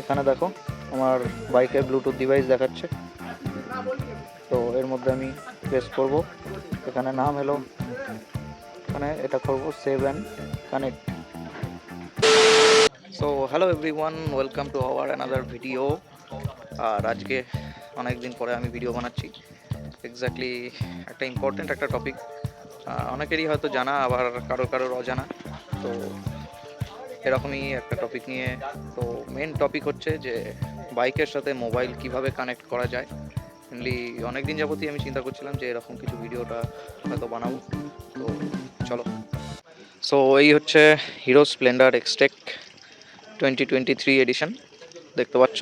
এখানে দেখো, আমার বাইকের ব্লুটুথ ডিভাইস দেখাচ্ছে। তো এর মধ্যে আমি প্রেস করব। এখানে নাম এলো এখানে এটা করব save and connect so hello everyone welcome to our another video আর আজকে অনেক দিন পরে আমি ভিডিও বানাচ্ছি। এক্স্যাক্টলি একটা ইম্পর্ট্যান্ট একটা টপিক অনেকেরই হয়তো জানা, আবার কারও কারোর অজানা। তো এরকমই একটা টপিক নিয়ে। তো মেন টপিক হচ্ছে যে বাইকের সাথে মোবাইল কীভাবে কানেক্ট করা যায়। মেনলি অনেক দিন যাবতই আমি চিন্তা করছিলাম যে এরকম কিছু ভিডিওটা হয়তো বানাবো। তো চলো। সো এই হচ্ছে Hero Splendor Xtec twenty twenty three edition দেখতে পাচ্ছ।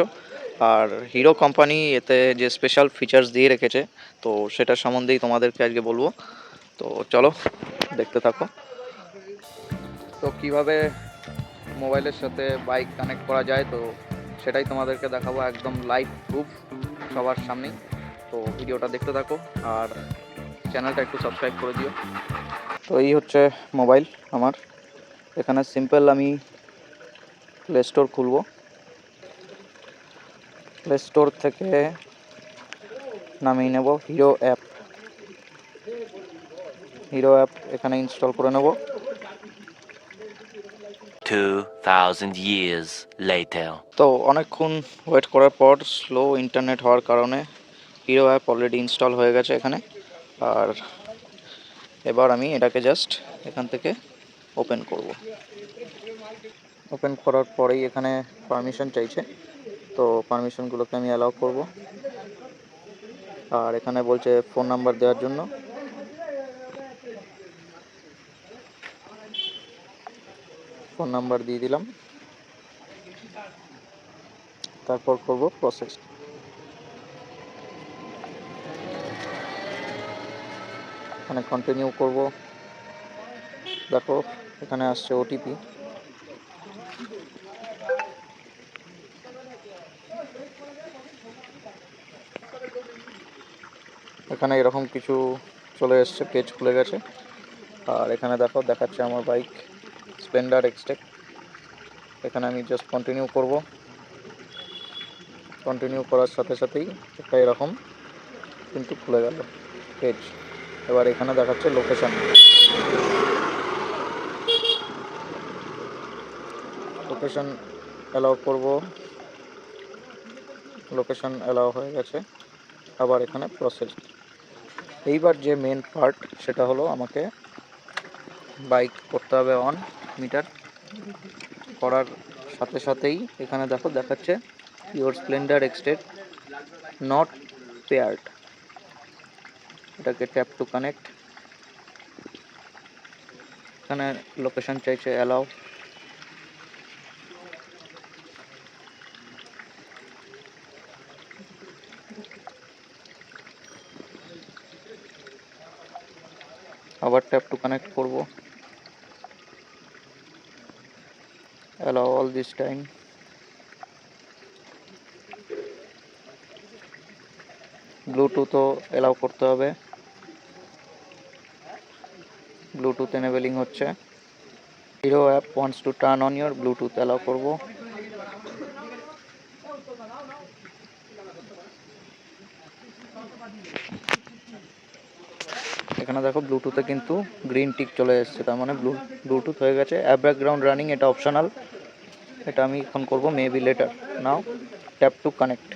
আর হিরো কোম্পানি এতে যে স্পেশাল ফিচার্স দিয়ে রেখেছে, তো সেটা সম্বন্ধেই তোমাদেরকে আজকে বলব। তো চলো, দেখতে থাকো। তো কীভাবে মোবাইলের সাথে বাইক কানেক্ট করা যায়, তো সেটাই তোমাদেরকে দেখাবো একদম লাইভ প্রুফ সবার সামনেই। তো ভিডিওটা দেখতে থাকো আর চ্যানেলটা একটু সাবস্ক্রাইব করে দিও। তো এই হচ্ছে মোবাইল আমার। এখানে সিম্পল আমি প্লে স্টোর খুলবো। প্লে স্টোর থেকে নামিয়ে নেব হিরো অ্যাপ হিরো অ্যাপ এখানে ইনস্টল করে নেব। 2000 years later. তো অনেকক্ষণ ওয়েট করার পর স্লো ইন্টারনেট হওয়ার কারণে হিরো অ্যাপ অলরেডি ইনস্টল হয়ে গেছে এখানে। আর এবার আমি এটাকে জাস্ট এখান থেকে ওপেন করব। ওপেন করার পরেই এখানে পারমিশন চাইছে। তো পারমিশনগুলোকে আমি অ্যালাউ করব। আর এখানে বলছে ফোন নাম্বার দেওয়ার জন্য। ফোন নাম্বার দিয়ে দিলাম। তারপর করব প্রসেস এখানে কন্টিনিউ করব। দেখো, এখানে আসছে ওটিপি এখানে এরকম কিছু চলে এসছে পেজ খুলে গেছে। আর এখানে দেখো, দেখাচ্ছে আমার বাইক স্প্লেন্ডার এক্সটেক এখানে আমি জাস্ট কন্টিনিউ করব। কন্টিনিউ করার সাথে সাথেই একটা এরকম কিন্তু খুলে গেল পেজ এবার এখানে দেখাচ্ছে লোকেশন লোকেশন অ্যালাউ করব। লোকেশন অ্যালাউ হয়ে গেছে। আবার এখানে প্রসেস এইবার যে মেন পার্ট সেটা হলো আমাকে বাইক করতে হবে অন মিটার করার সাথে সাথেই এখানে দেখো দেখাচ্ছে your Splendor Xtec not paired এটাকে ট্যাপ টু কানেক্ট এখানে লোকেশন চাইছে অ্যালাউ আবার ট্যাপ টু কানেক্ট করব। Allow all this time. ব্লুটুথও এলাও করতে হবে। ব্লুটুথ এনেবেলিং হচ্ছে। Hero app wants to turn on your Bluetooth allow করব। এখানে দেখো ব্লুটুথে কিন্তু গ্রিন টিক চলে এসেছে, তার মানে ব্লু ব্লুটুথ হয়ে গেছে। অ্যাপ ব্যাকগ্রাউন্ড রানিং এটা অপশনাল এটা আমি এখন করব maybe later now tap to connect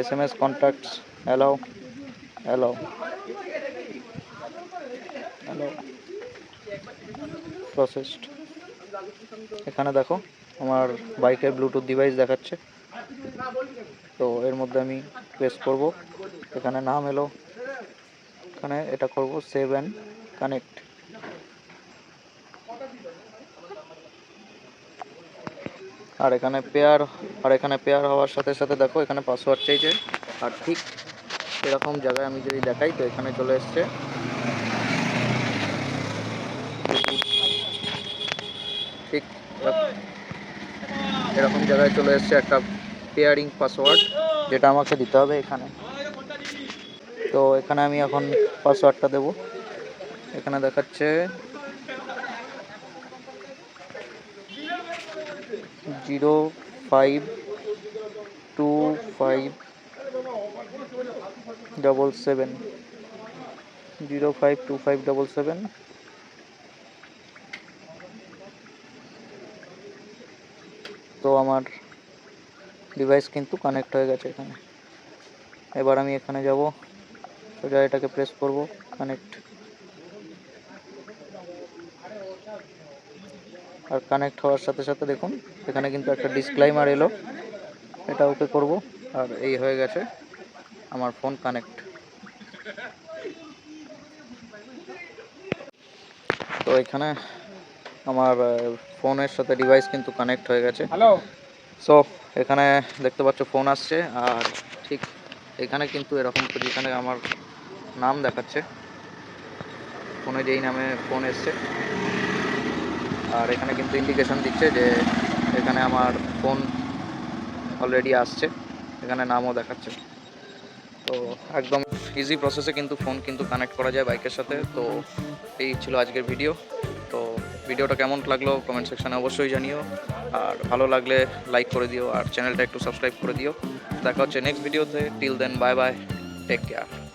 S M S contacts allow allow allow processed এখানে দেখো, আমার বাইকের ব্লুটুথ ডিভাইস দেখাচ্ছে। তো এর মধ্যে আমি প্রেস করব। এখানে নাম এলো। এখানে এটা করব সেভ অ্যান্ড কানেক্ট আর এখানে পেয়ার আর এখানে পেয়ার হওয়ার সাথে সাথে দেখো, এখানে পাসওয়ার্ড চাইছে আর ঠিক এরকম জায়গায় আমি যদি দেখাই, তো এখানে চলে এসছে। ঠিক এরকম জায়গায় চলে এসছে একটা পেয়ারিং পাসওয়ার্ড যেটা আমাকে দিতে হবে এখানে। তো এখানে আমি এখন পাসওয়ার্ডটা দেব। এখানে দেখাচ্ছে, zero five two five double seven. Zero five two five double seven. তো আমার ডিভাইস কিন্তু কানেক্ট হয়ে গেছে এখানে। এবার আমি এখানে যাব। সোজা এটাকে প্রেস করব কানেক্ট আর কানেক্ট হওয়ার সাথে সাথে দেখুন এখানে কিন্তু একটা ডিসক্লাইমার এলো। এটা ওকে করব আর এই হয়ে গেছে আমার ফোন কানেক্ট তো এখানে আমার ফোনের সাথে ডিভাইস কিন্তু কানেক্ট হয়ে গেছে। হ্যালো সো এখানে দেখতে পাচ্ছ ফোন আসছে, আর ঠিক এখানে কিন্তু এরকম পজিশনে আমার নাম দেখাচ্ছে। ফোনে যেই নামে ফোন এসছে। আর এখানে কিন্তু ইন্ডিকেশন দিচ্ছে যে এখানে আমার ফোন অলরেডি আসছে। এখানে নামও দেখাচ্ছে। তো একদম ইজি প্রসেসে কিন্তু ফোন কিন্তু কানেক্ট করা যায় বাইকের সাথে। তো এই ছিল আজকের ভিডিও তো ভিডিওটা কেমন লাগল? কমেন্ট সেকশানে অবশ্যই জানিও। আর ভালো লাগলে লাইক করে দিও আর চ্যানেলটা একটু সাবস্ক্রাইব করে দিও। দেখা হচ্ছে নেক্সট ভিডিওতে till then bye bye take care